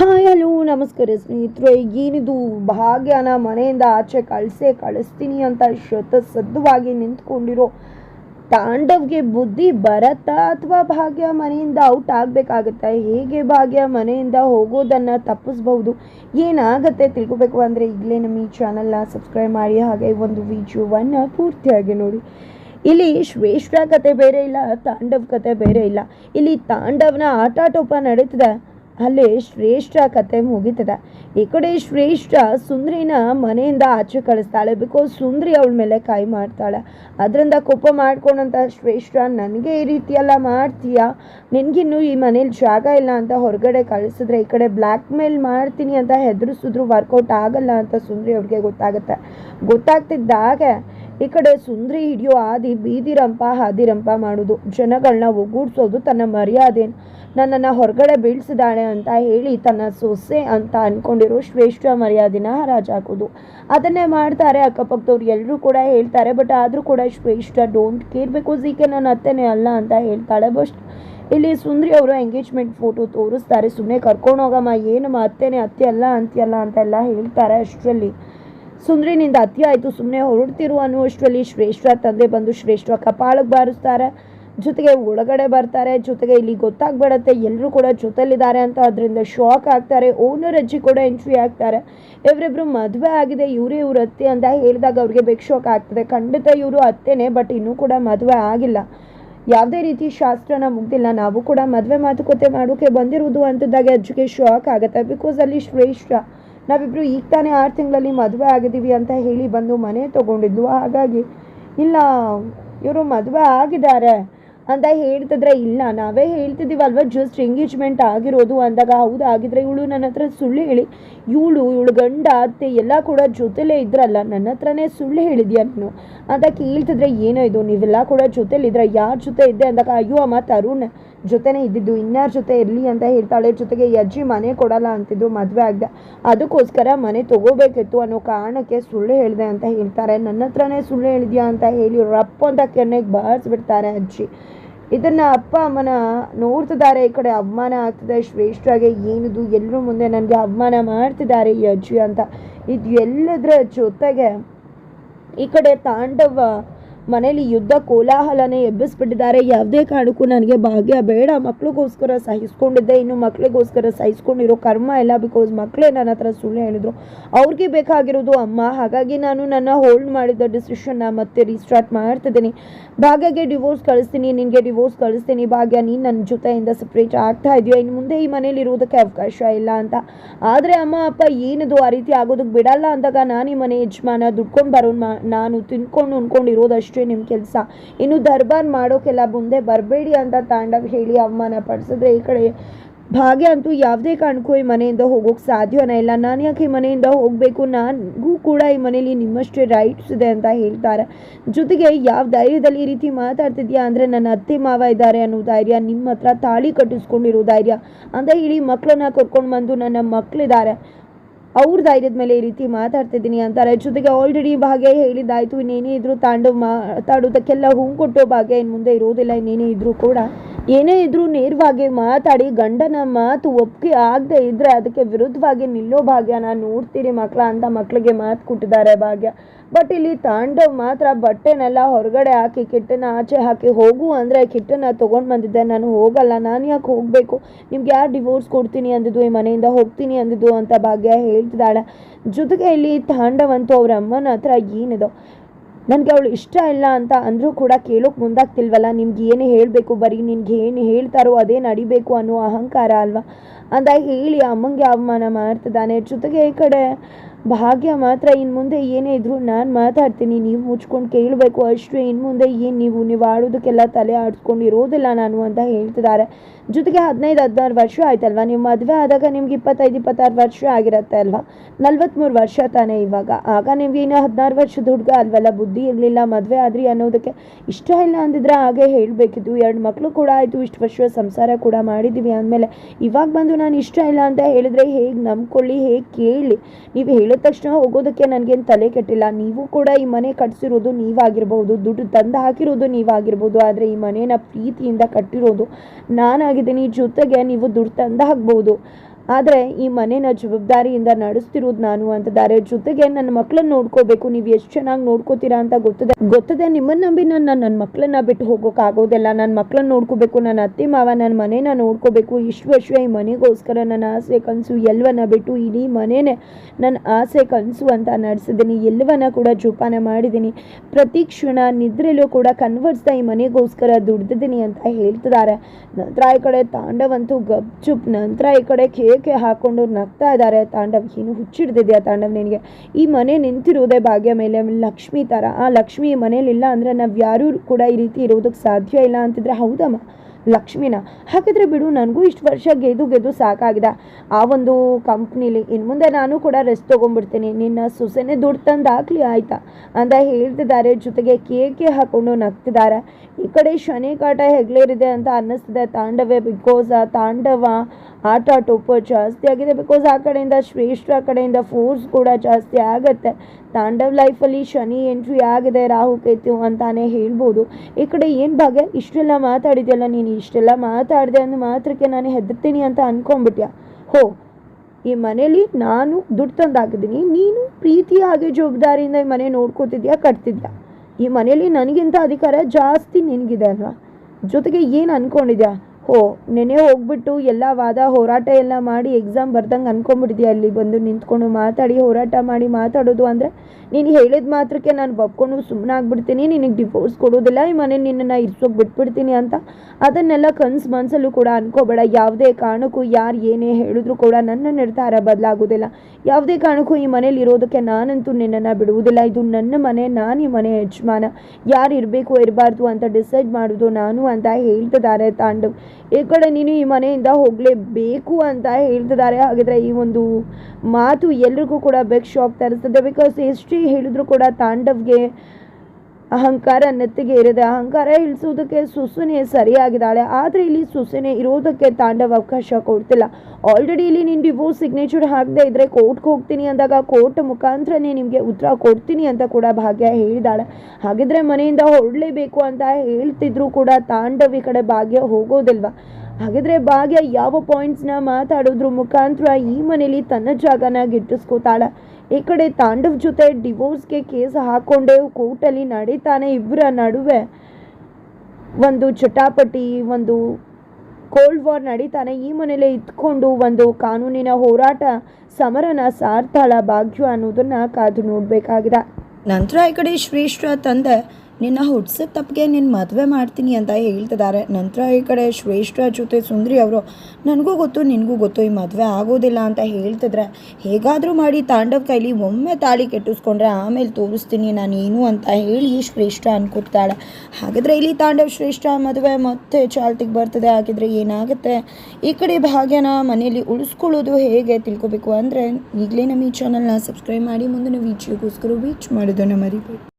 Hi, hello, ನಮಸ್ಕಾರ ಸ್ನೇಹಿತರೆ. ಏನಿದು? ಭಾಗ್ಯನ ಮನೆಯಿಂದ ಆಚೆ ಕಳಿಸೇ, ಕಳಿಸ್ತೀನಿ ಅಂತ ಶತಸದ್ಧವಾಗಿ ನಿಂತ್ಕೊಂಡಿರೋ ತಾಂಡವ್ಗೆ ಬುದ್ಧಿ ಬರತ್ತಾ ಅಥವಾ ಭಾಗ್ಯ ಮನೆಯಿಂದ ಔಟ್ ಆಗಬೇಕಾಗತ್ತಾ? ಹೇಗೆ ಭಾಗ್ಯ ಮನೆಯಿಂದ ಹೋಗೋದನ್ನು ತಪ್ಪಿಸ್ಬಹುದು? ಏನಾಗತ್ತೆ ತಿಳ್ಕೊಬೇಕು ಅಂದರೆ ಈಗಲೇ ನಮ್ಮ ಈ ಚಾನಲ್ನ ಸಬ್ಸ್ಕ್ರೈಬ್ ಮಾಡಿ, ಹಾಗೆ ಒಂದು ವಿಡಿಯೋವನ್ನು ಪೂರ್ತಿಯಾಗಿ ನೋಡಿ. ಇಲ್ಲಿ ಶ್ರೇಷ್ಠ ಕತೆ ಬೇರೆ ಇಲ್ಲ, ತಾಂಡವ್ ಕತೆ ಬೇರೆ ಇಲ್ಲ. ಇಲ್ಲಿ ತಾಂಡವ್ನ ಆಟಾಟೋಪ ನಡೀತದೆ. ಅಲ್ಲಿ ಶ್ರೇಷ್ಠ ಕತೆ ಮುಗೀತದೆ. ಈ ಕಡೆ ಶ್ರೇಷ್ಠ ಸುಂದ್ರಿನ ಮನೆಯಿಂದ ಆಚೆ ಕಳಿಸ್ತಾಳೆ. ಬಿಕಾಸ್ ಸುಂದ್ರಿ ಅವಳ ಮೇಲೆ ಕೈ ಮಾಡ್ತಾಳೆ. ಅದರಿಂದ ಕೋಪ ಮಾಡ್ಕೊಂಡಂತ ಶ್ರೇಷ್ಠ, ನನಗೆ ಈ ರೀತಿಯೆಲ್ಲ ಮಾಡ್ತೀಯಾ? ನಿನಗಿನ್ನು ಈ ಮನೇಲಿ ಜಾಗ ಇಲ್ಲ ಅಂತ ಹೊರಗಡೆ ಕಳಿಸಿದ್ರೆ ಈ ಕಡೆ ಬ್ಲ್ಯಾಕ್ ಮೇಲ್ ಮಾಡ್ತೀನಿ ಅಂತ ಹೆದರಿಸಿದ್ರು ವರ್ಕೌಟ್ ಆಗಲ್ಲ ಅಂತ ಸುಂದ್ರಿ ಅವ್ರಿಗೆ ಗೊತ್ತಾಗುತ್ತೆ. ಗೊತ್ತಾಗ್ತಿದ್ದಾಗ ಈ ಕಡೆ ಸುಂದ್ರಿ ಹಿಡಿಯೋ ಆದಿ ಬೀದಿರಂಪ ಹಾದಿರಂಪ ಮಾಡೋದು. ಜನಗಳನ್ನ ಒಗ್ಗೂಡ್ಸೋದು ತನ್ನ ಮರ್ಯಾದೆ ನನ್ನನ್ನು ಹೊರಗಡೆ ಬೀಳ್ಸಿದಾಳೆ ಅಂತ ಹೇಳಿ ತನ್ನ ಸೊಸೆ ಅಂತ ಅನ್ಕೊಂಡಿರೋ ಶ್ರೇಷ್ಠ ಮರ್ಯಾದೆನ ಹರಾಜಾಕೋದು ಅದನ್ನೇ ಮಾಡ್ತಾರೆ ಅಕ್ಕಪಕ್ಕದವ್ರು. ಎಲ್ಲರೂ ಕೂಡ ಹೇಳ್ತಾರೆ ಬಟ್ ಆದರೂ ಕೂಡ ಶ್ರೇಷ್ಠ ಡೋಂಟ್ ಕೇರ್ ಬಿಕಾಸ್ ಈಕೆ ನನ್ನ ಅತ್ತೆನೇ ಅಲ್ಲ ಅಂತ ಹೇಳ್ತಾಳೆ. ಬಸ್ಟ್ ಇಲ್ಲಿ ಸುಂದ್ರಿ ಅವರು ಎಂಗೇಜ್ಮೆಂಟ್ ಫೋಟೋ ತೋರಿಸ್ತಾರೆ. ಸುಮ್ಮನೆ ಕರ್ಕೊಂಡು ಹೋಗಮ್ಮ, ಏನಮ್ಮ, ಅತ್ತೆನೇ ಅತ್ತೆ ಅಲ್ಲ ಅಂತಿಯಲ್ಲ ಅಂತೆಲ್ಲ ಹೇಳ್ತಾರೆ ಅಷ್ಟರಲ್ಲಿ. ಸುಂದ್ರಿನಿಂದ ಅತಿ ಆಯಿತು. ಸುಮ್ಮನೆ ಹೊರಡ್ತಿರು ಅನ್ನುವಷ್ಟರಲ್ಲಿ ಶ್ರೇಷ್ಠ ತಂದೆ ಬಂದು ಶ್ರೇಷ್ಠ ಕಪಾಳಕ್ಕೆ ಬಾರಿಸ್ತಾರೆ. ಜೊತೆಗೆ ಒಳಗಡೆ ಬರ್ತಾರೆ. ಜೊತೆಗೆ ಇಲ್ಲಿ ಗೊತ್ತಾಗ್ಬಿಡತ್ತೆ ಎಲ್ಲರೂ ಕೂಡ ಜೊತೆಲಿದ್ದಾರೆ ಅಂತ. ಅದರಿಂದ ಶಾಕ್ ಆಗ್ತಾರೆ ಓನರ್ ಅಜ್ಜಿ ಕೂಡ ಎಂಟ್ರಿ ಆಗ್ತಾರೆ. ಇವರಿಬ್ರು ಮದುವೆ ಆಗಿದೆ, ಇವರೇ ಇವ್ರ ಅತ್ತೆ ಅಂತ ಹೇಳಿದಾಗ ಅವ್ರಿಗೆ ಬೆಕ್ ಶಾಕ್ ಆಗ್ತದೆ. ಖಂಡಿತ ಇವರು ಅತ್ತೆನೇ ಬಟ್ ಇನ್ನೂ ಕೂಡ ಮದುವೆ ಆಗಿಲ್ಲ. ಯಾವುದೇ ರೀತಿ ಶಾಸ್ತ್ರನ ಮುಗ್ದಿಲ್ಲ. ನಾವು ಕೂಡ ಮದುವೆ ಮಾತುಕತೆ ಮಾಡೋಕೆ ಬಂದಿರುವುದು ಅಂತಿದ್ದಾಗ ಅಜ್ಜಿಗೆ ಶಾಕ್ ಆಗುತ್ತೆ. ಬಿಕಾಸ್ ಅಲ್ಲಿ ಶ್ರೇಷ್ಠ ನಾವಿಬ್ರು ಈಗ ತಾನೇ ಆರು ತಿಂಗಳಲ್ಲಿ ಮದುವೆ ಆಗಿದ್ದೀವಿ ಅಂತ ಹೇಳಿ ಬಂದು ಮನೆ ತಗೊಂಡಿದ್ವು ಹಾಗಾಗಿ, ಇಲ್ಲ, ಇವರು ಮದುವೆ ಆಗಿದ್ದಾರೆ. ಅಂತ ಹೇಳ್ತಿದ್ರೆ, ಇಲ್ಲ, ನಾವೇ ಹೇಳ್ತಿದ್ದೀವಲ್ವ ಜಸ್ಟ್ ಎಂಗೇಜ್ಮೆಂಟ್ ಆಗಿರೋದು ಅಂದಾಗ, ಹೌದು ಆಗಿದ್ರೆ ಇವಳು ನನ್ನ ಹತ್ರ ಸುಳ್ಳು ಹೇಳಿ, ಇವಳು ಇವಳು ಗಂಡ, ಅತ್ತೆ ಎಲ್ಲ ಕೂಡ ಜೊತೆಲೇ ಇದ್ರಲ್ಲ, ನನ್ನ ಹತ್ರನೇ ಸುಳ್ಳು ಹೇಳಿದ್ಯಾ ನೀನು? ಅಂತ ಕೇಳ್ತಿದ್ರೆ, ಏನೋ ಇದು, ನೀವೆಲ್ಲ ಕೂಡ ಜೊತೆಲಿದ್ರೆ ಯಾರ ಜೊತೆ ಇದ್ದೆ ಅಂದಾಗ, ಅಯ್ಯೋ, ಅಮ್ಮ ತರುಣ್, ಜೊತೆನೇ ಇದ್ದಿದ್ದು, ಇನ್ಯಾರ ಜೊತೆ ಇರಲಿ ಅಂತ ಹೇಳ್ತಾಳೆ, ಜೊತೆಗೆ ಯಜ್ಜಿ ಮನೆ ಕೊಡಲ್ಲ ಅಂತಿದ್ರು, ಮದುವೆ ಆಗದೆ. ಅದಕ್ಕೋಸ್ಕರ ಮನೆ ತಗೋಬೇಕಿತ್ತು ಅನ್ನೋ ಕಾರಣಕ್ಕೆ ಸುಳ್ಳು ಹೇಳಿದೆ ಅಂತ ಹೇಳ್ತಾರೆ. ನನ್ನ ಹತ್ರನೇ ಸುಳ್ಳು ಹೇಳಿದ್ಯಾ ಅಂತ ಹೇಳಿ ರಪ್ಪ ಅಂತ ಕೆನ್ನೆಗೆ ಬಾರಿಸ್ಬಿಡ್ತಾರೆ ಅಜ್ಜಿ. ಇದನ್ನ ಅಪ್ಪ ಅಮ್ಮನ ನೋಡ್ತಿದ್ದಾರೆ, ಈ ಕಡೆ ಅವಮಾನ ಆಗ್ತಿದೆ ಶ್ರೇಷ್ಠವಾಗಿ ಏನಿದು ಎಲ್ಲರೂ ಮುಂದೆ ನನಗೆ ಅವಮಾನ ಮಾಡ್ತಿದ್ದಾರೆ ಈ ಅಜ್ಜಿ ಅಂತ. ಇದು ಎಲ್ಲದರ ಜೊತೆಗೆ ಈ ಕಡೆ ತಾಂಡವ ಮನೇಲಿ ಯುದ್ಧ ಕೋಲಾಹಲನೆ ಎಬ್ಬಿಸ್ಬಿಟ್ಟಿದ್ದಾರೆ. ಯಾವುದೇ ಕಾರಣಕ್ಕೂ ನನಗೆ ಭಾಗ್ಯ ಬೇಡ. ಮಕ್ಳಿಗೋಸ್ಕರ ಸಹಿಸ್ಕೊಂಡಿದ್ದೆ. ಇನ್ನು ಮಕ್ಳಿಗೋಸ್ಕರ ಸಹಿಸ್ಕೊಂಡಿರೋ ಕರ್ಮ ಇಲ್ಲ. ಬಿಕಾಸ್ ಮಕ್ಕಳೇ ನನ್ನ ಹತ್ರ ಸುಳ್ಳು ಹೇಳಿದ್ರು. ಅವ್ರಿಗೆ ಬೇಕಾಗಿರೋದು ಅಮ್ಮ. ಹಾಗಾಗಿ ನಾನು ನನ್ನ ಹೋಲ್ಡ್ ಮಾಡಿದ ಡಿಸಿಷನ್ನ ಮತ್ತೆ ರೀಸ್ಟಾರ್ಟ್ ಮಾಡ್ತಿದ್ದೀನಿ. ಭಾಗ್ಯಗೆ ಡಿವೋರ್ಸ್ ಕಳಿಸ್ತೀನಿ. ನಿನಗೆ ಡಿವೋರ್ಸ್ ಕಳಿಸ್ತೀನಿ. ಭಾಗ್ಯ, ನೀನು ನನ್ನ ಜೊತೆಯಿಂದ ಸಪ್ರೇಟ್ ಆಗ್ತಾ ಇದೆಯೋ? ಇನ್ನು ಮುಂದೆ ಈ ಮನೇಲಿ ಇರೋದಕ್ಕೆ ಅವಕಾಶ ಇಲ್ಲ ಅಂತ. ಆದರೆ ಅಮ್ಮ, ಅಪ್ಪ ಏನಿದು? ಆ ರೀತಿ ಆಗೋದಕ್ಕೆ ಬಿಡಲ್ಲ ಅಂದಾಗ ನಾನು ಈ ಮನೆ ಯಜಮಾನ ದುಡ್ಕೊಂಡು ಬರೋ ನಾನು ತಿನ್ಕೊಂಡು ಉಣ್ಕೊಂಡು ಇರೋದಷ್ಟೇ ನಿಮ್ಮ ಕೆಲಸ. ಇನ್ನು ದರ್ಬಾರ್ ಮಾಡೋಕೆಲ್ಲ ಮುಂದೆ ಬರಬೇಡಿ ಅಂತ ತಾಂಡವ್ ಹೇಳಿ ಅವಮಾನ ಪಡಿಸಿದ್ರೆ ಈ ಕಡೆ ಭಾಗ್ಯ ಅಂತೂ ಯಾವುದೇ ಕಾರಣಕ್ಕೂ ಈ ಮನೆಯಿಂದ ಹೋಗೋಕ್ಕೆ ಸಾಧ್ಯನೇ ಇಲ್ಲ. ನಾನು ಯಾಕೆ ಈ ಮನೆಯಿಂದ ಹೋಗಬೇಕು? ನನಗೂ ಕೂಡ ಈ ಮನೇಲಿ ನಿಮ್ಮಷ್ಟೇ ರೈಟ್ಸ್ ಇದೆ ಅಂತ ಹೇಳ್ತಾರೆ. ಜೊತೆಗೆ ಯಾವ ಧೈರ್ಯದಲ್ಲಿ ಈ ರೀತಿ ಮಾತಾಡ್ತಿದ್ಯಾ ಅಂದರೆ ನನ್ನ ಅತ್ತೆ ಮಾವ ಇದ್ದಾರೆ ಅನ್ನೋ ಧೈರ್ಯ ನಿಮ್ಮ ಹತ್ರ ತಾಳಿ ಕಟ್ಟಿಸ್ಕೊಂಡಿರೋ ಧೈರ್ಯ. ಅಂತ ಹೇಳಿ ಮಕ್ಕಳನ್ನ ಕರ್ಕೊಂಡು ಬಂದು ನನ್ನ ಮಕ್ಕಳಿದ್ದಾರೆ ಅವ್ರ ಧೈರ್ಯದ ಮೇಲೆ ಈ ರೀತಿ ಮಾತಾಡ್ತಿದ್ದೀನಿ ಅಂತಾರೆ. ಜೊತೆಗೆ ಆಲ್ರೆಡಿ ಭಾಗ್ಯ ಹೇಳಿದ್ದಾಯ್ತು, ಇನ್ನೇನೇ ಇದ್ರು ತಾಂಡವ್ ಮಾತಾಡೋದಕ್ಕೆಲ್ಲ ಹೂ ಕೊಟ್ಟೋ ಭಾಗ್ಯ ಇನ್ನು ಮುಂದೆ ಇರೋದಿಲ್ಲ, ಇನ್ನೇನೇ ಇದ್ರೂ ಕೂಡ. ಏನೇ ಇದ್ರೂ ನೇರವಾಗಿ ಮಾತಾಡಿ, ಗಂಡನ ಮಾತು ಒಪ್ಪಿಗೆ ಆಗದೆ ಇದ್ರೆ ಅದಕ್ಕೆ ವಿರುದ್ಧವಾಗಿ ನಿಲ್ಲೋ ಭಾಗ್ಯ ನಾನು ನೋಡ್ತೀರಿ ಮಕ್ಕಳ ಅಂತ ಮಕ್ಕಳಿಗೆ ಮಾತು ಕೊಟ್ಟಿದ್ದಾರೆ ಭಾಗ್ಯ. ಬಟ್ ಇಲ್ಲಿ ತಾಂಡವ್ ಮಾತ್ರ ಬಟ್ಟೆನೆಲ್ಲ ಹೊರಗಡೆ ಹಾಕಿ, ಕಿಟ್ಟನ್ನ ಆಚೆ ಹಾಕಿ, ಹೋಗು ಅಂದರೆ ಕಿಟ್ಟನ್ನ ತೊಗೊಂಡು ಬಂದಿದ್ದೆ. ನಾನು ಹೋಗಲ್ಲ, ನಾನು ಯಾಕೆ ಹೋಗಬೇಕು? ನಿಮ್ಗೆ ಯಾರು ಡಿವೋರ್ಸ್ ಕೊಡ್ತೀನಿ ಅಂದಿದ್ದು, ಈ ಮನೆಯಿಂದ ಹೋಗ್ತೀನಿ ಅಂದಿದ್ದು ಅಂತ ಭಾಗ್ಯ ಹೇಳ್ತಿದ್ದಾಳೆ. ಜೊತೆಗೆ ಇಲ್ಲಿ ತಾಂಡವ್ ಅಂತೂ ಅವ್ರ ಅಮ್ಮನ ಹತ್ರ ಏನಿದೋ? ನನಗೆ ಅವಳು ಇಷ್ಟ ಇಲ್ಲ ಅಂತ ಅಂದರೂ ಕೂಡ ಕೇಳೋಕೆ ಮುಂದಾಗ್ತಿಲ್ವಲ್ಲ? ನಿಮ್ಗೆ ಏನು ಹೇಳಬೇಕು ಬರೀ, ನಿನ್ಗೆ ಏನು ಹೇಳ್ತಾರೋ ಅದೇ ನಡಿಬೇಕು ಅನ್ನೋ ಅಹಂಕಾರ ಅಲ್ವಾ? ಅಂತ ಹೇಳಿ ಅಮ್ಮಂಗೆ ಅವಮಾನ ಮಾಡ್ತಿದ್ದಾನೆ. ಜೊತೆಗೆ ಈ ಕಡೆ ಭಾಗ್ಯ ಮಾತ್ರ ಇನ್ನು ಮುಂದೆ ಏನೇ ಇದ್ರೂ ನಾನು ಮಾತಾಡ್ತೀನಿ, ನೀವು ಮುಚ್ಕೊಂಡು ಕೇಳಬೇಕು. ಅಷ್ಟು ಇನ್ನು ಮುಂದೆ ಏನು ನೀವು ನೀವು ಆಡೋದಕ್ಕೆಲ್ಲ ತಲೆ ಆಡಿಸ್ಕೊಂಡು ಇರೋದಿಲ್ಲ ನಾನು ಅಂತ ಹೇಳ್ತಿದ್ದಾರೆ. ಜೊತೆಗೆ ಹದಿನೈದು, ಹದಿನಾರು ವರ್ಷ ಆಯ್ತಲ್ವಾ? ನೀವು ಮದುವೆ ಆದಾಗ ನಿಮ್ಗೆ ಇಪ್ಪತ್ತೈದು, ಇಪ್ಪತ್ತಾರು ವರ್ಷ ಆಗಿರುತ್ತೆ ಅಲ್ವಾ? ನಲ್ವತ್ತ್ಮೂರು ವರ್ಷ ತಾನೇ ಇವಾಗ. ಆಗ ನಿಮ್ಗೆ ಇನ್ನು ಹದಿನಾರು ವರ್ಷದ ಹುಡುಗ ಅಲ್ವಲ್ಲ? ಬುದ್ಧಿ ಇರಲಿಲ್ಲ, ಮದುವೆ ಆದ್ರಿ ಅನ್ನೋದಕ್ಕೆ ಇಷ್ಟ ಇಲ್ಲ ಅಂದಿದ್ರೆ ಹಾಗೆ ಹೇಳಬೇಕಿತ್ತು. ಎರಡು ಮಕ್ಕಳು ಕೂಡ ಆಯಿತು, ಇಷ್ಟು ವರ್ಷ ಸಂಸಾರ ಕೂಡ ಮಾಡಿದ್ದೀವಿ ಅಂದಮೇಲೆ. ಇವಾಗ ಬಂದು ನಾನು ಇಷ್ಟ ಇಲ್ಲ ಅಂತ ಹೇಳಿದ್ರೆ ಹೇಗೆ ನಂಬ್ಕೊಳ್ಳಿ, ಹೇಗೆ ಕೇಳಿ? ನೀವು ಹೇಳಿದ ತಕ್ಷಣ ಹೋಗೋದಕ್ಕೆ ನನಗೇನು ತಲೆ ಕೆಟ್ಟಿಲ್ಲ. ನೀವು ಕೂಡ ಈ ಮನೆ ಕಟ್ಸಿರೋದು ನೀವಾಗಿರ್ಬೋದು ದುಡ್ಡು ತಂದು ಹಾಕಿರೋದು ನೀವಾಗಿರ್ಬೋದು ಆದರೆ ಈ ಮನೆನ ಪ್ರೀತಿಯಿಂದ ಕಟ್ಟಿರೋದು ನಾನಾಗಿದ್ದೀನಿ. ಜೊತೆಗೆ ನೀವು ದುಡ್ಡು ತಂದು ಹಾಕ್ಬೋದು ಆದರೆ ಈ ಮನೆಯ ಜವಾಬ್ದಾರಿಯಿಂದ ನಡೆಸ್ತಿರೋದು ನಾನು ಅಂತಿದ್ದಾರೆ ಜೊತೆಗೆ ನನ್ನ ಮಕ್ಕಳನ್ನ ನೋಡ್ಕೋಬೇಕು, ನೀವು ಎಷ್ಟು ಚೆನ್ನಾಗಿ ನೋಡ್ಕೋತೀರಾ ಅಂತ ಗೊತ್ತದೆ ಗೊತ್ತದೆ ನಿಮ್ಮನ್ನ ನಂಬಿ ನಾನು ನನ್ನ ಮಕ್ಕಳನ್ನ ಬಿಟ್ಟು ಹೋಗೋಕ್ಕಾಗೋದಿಲ್ಲ ನನ್ನ ಮಕ್ಕಳನ್ನ ನೋಡ್ಕೋಬೇಕು ನನ್ನ ಅತ್ತೆ ಮಾವ ನನ್ನ ಮನೇನ ನೋಡ್ಕೋಬೇಕು. ಇಷ್ಟು ವರ್ಷ ಈ ಮನೆಗೋಸ್ಕರ ನನ್ನ ಆಸೆ ಕನಸು ಎಲ್ಲವನ್ನ ಬಿಟ್ಟು ಇಡೀ ಮನೇನೆ ನನ್ನ ಆಸೆ ಕನಸು ಅಂತ ನಡೆಸಿದ್ದೀನಿ. ಎಲ್ಲವನ್ನ ಕೂಡ ಜೋಪಾನ ಮಾಡಿದ್ದೀನಿ. ಪ್ರತಿ ಕ್ಷಣ ನಿದ್ರೆಲೂ ಕೂಡ ಕನ್ವರ್ಸ್ತಾ ಈ ಮನೆಗೋಸ್ಕರ ದುಡ್ದಿದ್ದೀನಿ ಅಂತ ಹೇಳ್ತಿದ್ದಾರೆ ನಂತರ ಈ ಕಡೆ ತಾಂಡವಂತೂ ಗಪ್ ಚುಪ್. ನಂತರ ಈ ಕಡೆ ಹಾಕೊಂಡು ನಗ್ತಾ ಇದ್ದಾರೆ. ತಾಂಡವ್ ಏನು ಹುಚ್ಚಿಡ್ದಿದ್ಯಾ ತಾಂಡವ್ ನಿನಗೆ? ಈ ಮನೆ ನಿಂತಿರುವುದೇ ಭಾಗ್ಯ ಮೇಲೆ ಲಕ್ಷ್ಮಿ ಥರ ಆ ಲಕ್ಷ್ಮಿ ಮನೇಲಿಲ್ಲ ಅಂದರೆ ನಾವು ಯಾರೂ ಕೂಡ ಈ ರೀತಿ ಇರೋದಕ್ಕೆ ಸಾಧ್ಯ ಇಲ್ಲ ಅಂತಿದ್ರೆ ಹೌದಮ್ಮ? ಲಕ್ಷ್ಮಿನ? ಹಾಗಿದ್ರೆ ಬಿಡು, ನನಗೂ ಇಷ್ಟು ವರ್ಷ ಗೆದ್ದು ಗೆದ್ದು ಸಾಕಾಗಿದೆ. ಆ ಒಂದು ಕಂಪ್ನಿಲಿ ಇನ್ನು ಮುಂದೆ ನಾನು ಕೂಡ ರೆಸ್ಟ್ ತೊಗೊಂಡ್ಬಿಡ್ತೀನಿ. ನಿನ್ನ ಸೊಸೆನೇ ದುಡ್ಡು ತಂದು ಹಾಕ್ಲಿ ಆಯ್ತಾ? ಅಂತ ಹೇಳ್ತಿದ್ದಾರೆ. ಜೊತೆಗೆ ಕೇಕೆ ಹಾಕೊಂಡು ನಗ್ತಿದ್ದಾರೆ. ಈ ಕಡೆ ಶನಿ ಕಾಟ ಹೆಗ್ಲೇರಿದೆ ಅಂತ ಅನ್ನಿಸ್ತಿದೆ ತಾಂಡವೇ ಬಿಕಾಸ್ ತಾಂಡವ ಆಟ ಟೋಪ ಜಾಸ್ತಿ ಆಗಿದೆ ಬಿಕಾಸ್ ಆ ಕಡೆಯಿಂದ ಶ್ರೇಷ್ಠ ಕಡೆಯಿಂದ ಫೋರ್ಸ್ ಕೂಡ ಜಾಸ್ತಿ ಆಗುತ್ತೆ. ತಾಂಡವ್ ಲೈಫಲ್ಲಿ ಶನಿ ಎಂಟ್ರಿ ಆಗಿದೆ, ರಾಹು, ಕೇತು ಅಂತಾನೆ ಹೇಳ್ಬೋದು. ಈ ಕಡೆ ಏನು ಭಾಗ್ಯ? ಇಷ್ಟೆಲ್ಲ ಮಾತಾಡಿದ್ಯಲ್ಲ ನೀನು, ಇಷ್ಟೆಲ್ಲ ಮಾತಾಡಿದೆ ಅಂದ ಮಾತ್ರಕ್ಕೆ ನಾನು ಹೆದರ್ತೀನಿ ಅಂತ ಅನ್ಕೊಂಡ್ಬಿಟ್ಯಾ? ಹೋ, ಈ ಮನೇಲಿ ನಾನು ದುಡ್ಡು ತಂದು ನೀನು ನೀನು ಪ್ರೀತಿಯಾಗಿ ಜವಾಬ್ದಾರಿಯಿಂದ ಈ ಮನೆ ನೋಡ್ಕೋತಿದ್ಯಾ, ಕಟ್ತಿದ್ಯಾ? ಈ ಮನೇಲಿ ನನಗಿಂತ ಅಧಿಕಾರ ಜಾಸ್ತಿ ನಿನಗಿದೆ ಅಲ್ವಾ? ಜೊತೆಗೆ ಏನು ಅನ್ಕೊಂಡಿದ್ಯಾ? ಹೋ ನೆನೆ ಹೋಗ್ಬಿಟ್ಟು ಎಲ್ಲ ವಾದ ಹೋರಾಟ ಎಲ್ಲ ಮಾಡಿ ಎಕ್ಸಾಮ್ ಬರ್ದಂಗೆ ಅನ್ಕೊಂಡ್ಬಿಟ್ಟಿದ್ಯಾ ಅಲ್ಲಿ ಬಂದು ನಿಂತ್ಕೊಂಡು? ಮಾತಾಡಿ, ಹೋರಾಟ ಮಾಡಿ ಮಾತಾಡೋದು ಅಂದರೆ ನೀನು ಹೇಳಿದ ಮಾತ್ರಕ್ಕೆ ನಾನು ಬಪ್ಕೊಂಡು ಸುಮ್ಮನೆ ಆಗ್ಬಿಡ್ತೀನಿ, ನಿನಗೆ ಡಿವೋರ್ಸ್ ಕೊಡೋದಿಲ್ಲ, ಈ ಮನೆ ನಿನ್ನನ್ನು ಇರ್ಸೋಗಿ ಬಿಟ್ಬಿಡ್ತೀನಿ ಅಂತ ಅದನ್ನೆಲ್ಲ ಕನ್ಸು ಮನಸ್ಸಲ್ಲೂ ಕೂಡ ಅನ್ಕೋಬೇಡ. ಯಾವುದೇ ಕಾರಣಕ್ಕೂ ಯಾರು ಏನೇ ಹೇಳಿದ್ರು ಕೂಡ ನನ್ನ ನಿರ್ಧಾರ ಬದಲಾಗೋದಿಲ್ಲ. ಯಾವುದೇ ಕಾರಣಕ್ಕೂ ಈ ಮನೇಲಿ ಇರೋದಕ್ಕೆ ನಾನಂತೂ ನಿನ್ನನ್ನು ಬಿಡುವುದಿಲ್ಲ. ಇದು ನನ್ನ ಮನೆ, ನಾನು ಈ ಮನೆ ಯಜಮಾನ. ಯಾರು ಇರಬೇಕು ಇರಬಾರ್ದು ಅಂತ ಡಿಸೈಡ್ ಮಾಡೋದು ನಾನು ಅಂತ ಹೇಳ್ತಿದ್ದಾರೆ ತಾಂಡವ್. ಈ ಕಡೆ ನೀನು ಈ ಮನೆಯಿಂದ ಹೋಗಲೇಬೇಕು ಅಂತ ಹೇಳ್ತಿದ್ದಾರೆ. ಹಾಗಿದ್ರೆ ಈ ಒಂದು ಮಾತು ಎಲ್ರಿಗೂ ಕೂಡ ಬೆಕ್ ಶಾಕ್ ತರಿಸ್ತದೆ. ಬಿಕಾಸ್ ಎಷ್ಟೇ ಹೇಳಿದ್ರು ಕೂಡ ತಾಂಡವ್ಗೆ ಅಹಂಕಾರ ನೆತ್ತಿಗೆ ಇರದೆ. ಅಹಂಕಾರ ಇಳಿಸುವುದಕ್ಕೆ ಸುಸುನೆ ಸರಿಯಾಗಿದ್ದಾಳೆ. ಆದರೆ ಇಲ್ಲಿ ಸುಸುನೆ ಇರೋದಕ್ಕೆ ತಾಂಡವ ಅವಕಾಶ ಕೊಡ್ತಿಲ್ಲ. ಆಲ್ರೆಡಿ ಇಲ್ಲಿ ನೀನು ಡಿವೋರ್ಸ್ ಸಿಗ್ನೇಚರ್ ಹಾಕದೇ ಇದ್ರೆ ಕೋರ್ಟ್ಗೆ ಹೋಗ್ತೀನಿ ಅಂದಾಗ ಕೋರ್ಟ್ ಮುಖಾಂತರನೇ ನಿಮಗೆ ಉತ್ತರ ಕೊಡ್ತೀನಿ ಅಂತ ಕೂಡ ಭಾಗ್ಯ ಹೇಳಿದಾಳೆ ಹಾಗಿದ್ರೆ ಮನೆಯಿಂದ ಹೊರಡಲೇಬೇಕು ಅಂತ ಹೇಳ್ತಿದ್ರು ಕೂಡ ತಾಂಡವಿ ಕಡೆ ಭಾಗ್ಯ ಹೋಗೋದಿಲ್ವಾ? ಹಾಗಿದ್ರೆ ಭಾಗ್ಯ ಯಾವ ಪಾಯಿಂಟ್ಸ್ನ ಮಾತಾಡೋದ್ರ ಮುಖಾಂತರ ಈ ಮನೇಲಿ ತನ್ನ ಜಾಗನ ಗಿಟ್ಟಿಸ್ಕೋತಾಳೆ. ಈ ಕಡೆ ತಾಂಡವ್ ಜೊತೆ ಡಿವೋರ್ಸ್ಗೆ ಕೇಸ್ ಹಾಕೊಂಡೆ, ಕೋರ್ಟಲ್ಲಿ ನಡೀತಾನೆ ಇಬ್ಬರ ನಡುವೆ ಒಂದು ಚಟಾಪಟಿ, ಒಂದು ಕೋಲ್ಡ್ ವಾರ್ ನಡೀತಾನೆ. ಈ ಮನೇಲೆ ಇದ್ಕೊಂಡು ಒಂದು ಕಾನೂನಿನ ಹೋರಾಟ, ಸಮರನ ಸಾರ್ಥಾಳ ಭಾಗ್ಯ ಅನ್ನೋದನ್ನ ಕಾದು ನೋಡಬೇಕಾಗಿದೆ. ನಂತರ ಈ ಕಡೆ ಶ್ರೇಷ್ಠ ತಂದೆ ನಿನ್ನ ಹುಡ್ಸಿದ ತಪ್ಪಿಗೆ ನಿನ್ನ ಮದುವೆ ಮಾಡ್ತೀನಿ ಅಂತ ಹೇಳ್ತಿದ್ದಾರೆ. ನಂತರ ಈ ಕಡೆ ಶ್ರೇಷ್ಠ ಜೊತೆ ಸುಂದ್ರಿ ಅವರು, ನನಗೂ ಗೊತ್ತು, ನಿನಗೂ ಗೊತ್ತು, ಈ ಮದುವೆ ಆಗೋದಿಲ್ಲ ಅಂತ ಹೇಳ್ತಿದ್ರೆ, ಹೇಗಾದರೂ ಮಾಡಿ ತಾಂಡವ ಕೈಲಿ ಒಮ್ಮೆ ತಾಳಿ ಕೆಟ್ಟಿಸ್ಕೊಂಡ್ರೆ ಆಮೇಲೆ ತೋರಿಸ್ತೀನಿ ನಾನು ಏನು ಅಂತ ಹೇಳಿ ಶ್ರೇಷ್ಠ ಅನ್ಕೊತಾಳೆ ಹಾಗಿದ್ರೆ ಇಲ್ಲಿ ತಾಂಡವ್ ಶ್ರೇಷ್ಠ ಮದುವೆ ಮತ್ತೆ ಚಾಲ್ತಿಗೆ ಬರ್ತದೆ. ಹಾಗಿದ್ರೆ ಏನಾಗುತ್ತೆ? ಈ ಕಡೆ ಭಾಗ್ಯನ ಮನೆಯಲ್ಲಿ ಉಳಿಸ್ಕೊಳ್ಳೋದು ಹೇಗೆ ತಿಳ್ಕೊಬೇಕು? ಅಂದರೆ ಈಗಲೇ ನಮ್ಮ ಈ ಚಾನಲ್ನ ಸಬ್ಸ್ಕ್ರೈಬ್ ಮಾಡಿ, ಮುಂದಿನ ವೀಡಿಯೋಗೋಸ್ಕರ ವೀಚ್ ಮಾಡೋದನ್ನು ಮರಿಬೇಡಿ.